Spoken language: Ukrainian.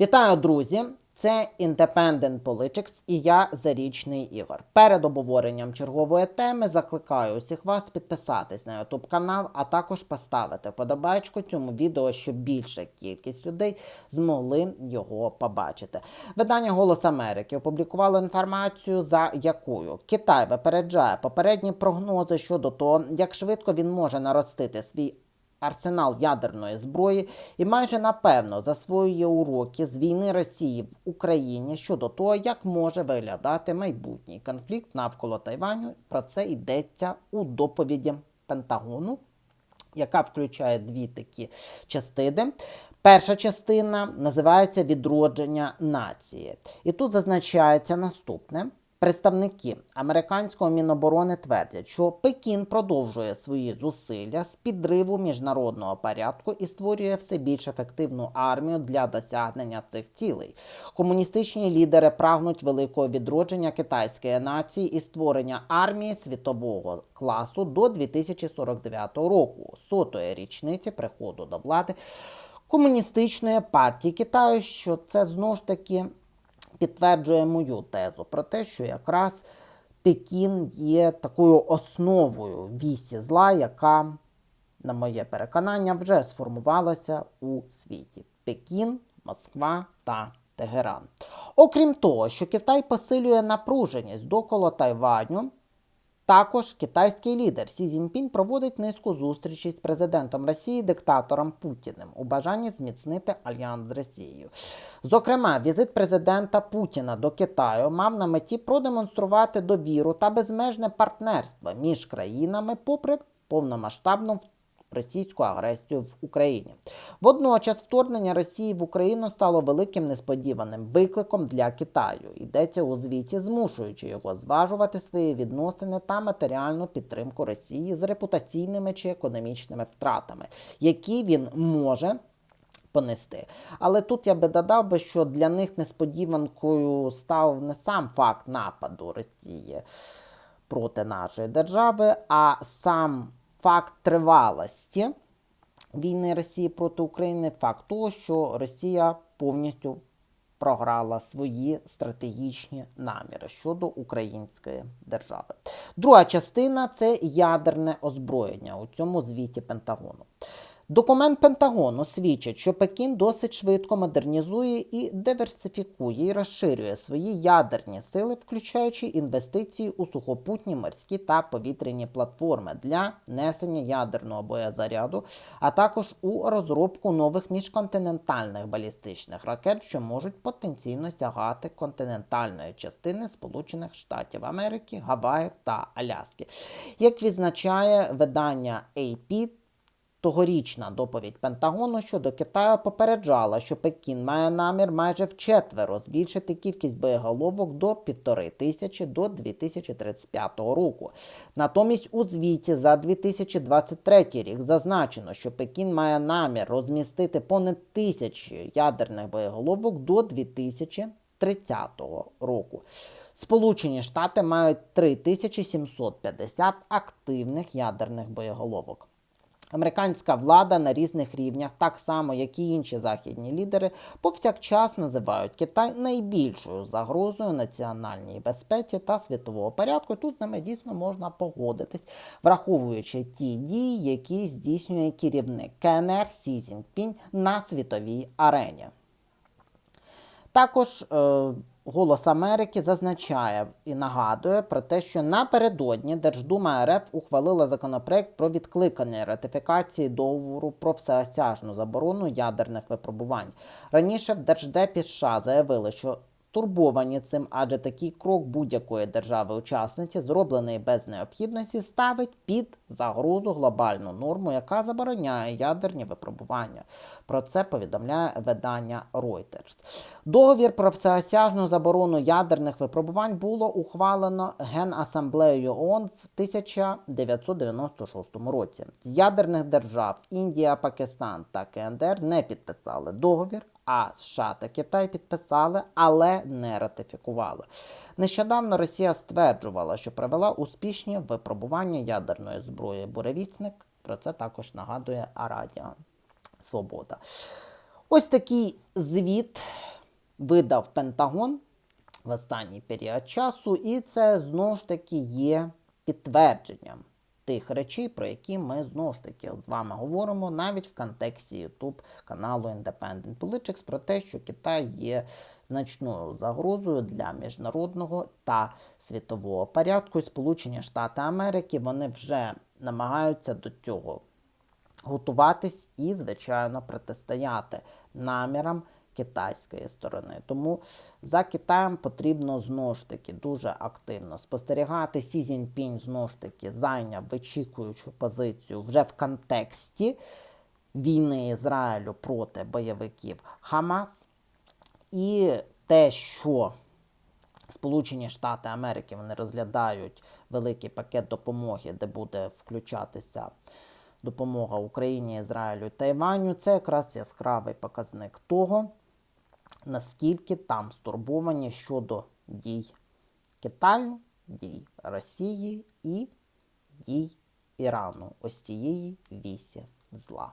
Вітаю, друзі! Це Independent Politics і я Зарічний Ігор. Перед обговоренням чергової теми закликаю усіх вас підписатись на YouTube канал, а також поставити подобайку цьому відео, щоб більша кількість людей змогли його побачити. Видання Голос Америки опублікувало інформацію, за якою Китай випереджає попередні прогнози щодо того, як швидко він може наростити свій арсенал ядерної зброї і майже напевно засвоює уроки з війни Росії в Україні щодо того, як може виглядати майбутній конфлікт навколо Тайваню. Про це йдеться у доповіді Пентагону, яка включає дві такі частини. Перша частина називається Відродження нації. І тут зазначається наступне. Представники американського міноборони твердять, що Пекін продовжує свої зусилля з підриву міжнародного порядку і створює все більш ефективну армію для досягнення цих цілей. Комуністичні лідери прагнуть великого відродження китайської нації і створення армії світового класу до 2049 року, сотої річниці приходу до влади комуністичної партії Китаю, що це знову ж таки підтверджує мою тезу про те, що якраз Пекін є такою основою вісі зла, яка, на моє переконання, вже сформувалася у світі. Пекін, Москва та Тегеран. Окрім того, що Китай посилює напруженість доколо Тайваню. Також китайський лідер Сі Цзіньпінь проводить низку зустрічей з президентом Росії диктатором Путіним у бажанні зміцнити альянс з Росією. Зокрема, візит президента Путіна до Китаю мав на меті продемонструвати довіру та безмежне партнерство між країнами, попри повномасштабну російську агресію в Україні. Водночас вторгнення Росії в Україну стало великим несподіваним викликом для Китаю. Йдеться у звіті, змушуючи його зважувати свої відносини та матеріальну підтримку Росії з репутаційними чи економічними втратами, які він може. Понести. Але тут я би додав би, що для них несподіванкою став не сам факт нападу Росії проти нашої держави, а сам факт тривалості війни Росії проти України, факт того, що Росія повністю програла свої стратегічні наміри щодо української держави. Друга частина це ядерне озброєння у цьому звіті Пентагону. Документ Пентагону свідчить, що Пекін досить швидко модернізує і диверсифікує і розширює свої ядерні сили, включаючи інвестиції у сухопутні морські та повітряні платформи для несення ядерного боєзаряду, а також у розробку нових міжконтинентальних балістичних ракет, що можуть потенційно сягати континентальної частини Сполучених Штатів Америки, Гаваїв та Аляски. Як відзначає видання AP, Тогорічна доповідь Пентагону щодо Китаю попереджала, що Пекін має намір майже вчетверо збільшити кількість боєголовок до півтори тисячі до 2035 року. Натомість у звіті за 2023 рік зазначено, що Пекін має намір розмістити понад тисячі ядерних боєголовок до 2030 року. Сполучені Штати мають 3750 активних ядерних боєголовок. Американська влада на різних рівнях, так само як і інші західні лідери, повсякчас називають Китай найбільшою загрозою національній безпеці та світового порядку. Тут з ними дійсно можна погодитись, враховуючи ті дії, які здійснює керівник КНР Сі Цзіньпінь на світовій арені. Також е, Голос Америки зазначає і нагадує про те, що напередодні Держдума РФ ухвалила законопроект про відкликання ратифікації договору про всеосяжну заборону ядерних випробувань. Раніше в Держдепі США заявили, що Турбовані цим, адже такий крок будь-якої держави-учасниці, зроблений без необхідності, ставить під загрозу глобальну норму, яка забороняє ядерні випробування. Про це повідомляє видання Reuters. Договір про всеосяжну заборону ядерних випробувань було ухвалено Генасамблеєю ООН в 1996 році. З ядерних держав Індія, Пакистан та КНДР не підписали договір. А США та Китай підписали, але не ратифікували. Нещодавно Росія стверджувала, що провела успішні випробування ядерної зброї буревісник. Про це також нагадує Арадіа Свобода. Ось такий звіт видав Пентагон в останній період часу, і це знову ж таки є підтвердженням тих речей, про які ми знову ж таки з вами говоримо навіть в контексті YouTube каналу Independent Politics, про те, що Китай є значною загрозою для міжнародного та світового порядку. Сполучені Штати Америки вони вже намагаються до цього готуватись і, звичайно, протистояти намірам китайської сторони. Тому за Китаєм потрібно знову ж таки дуже активно спостерігати. Сі Цзіньпінь знову ж таки зайняв вичікуючу позицію вже в контексті війни Ізраїлю проти бойовиків Хамас. І те, що Сполучені Штати Америки вони розглядають великий пакет допомоги, де буде включатися допомога Україні, Ізраїлю Тайваню. Це якраз яскравий показник того, наскільки там стурбовані щодо дій Китаю, дій Росії і дій Ірану. Ось цієї вісі зла.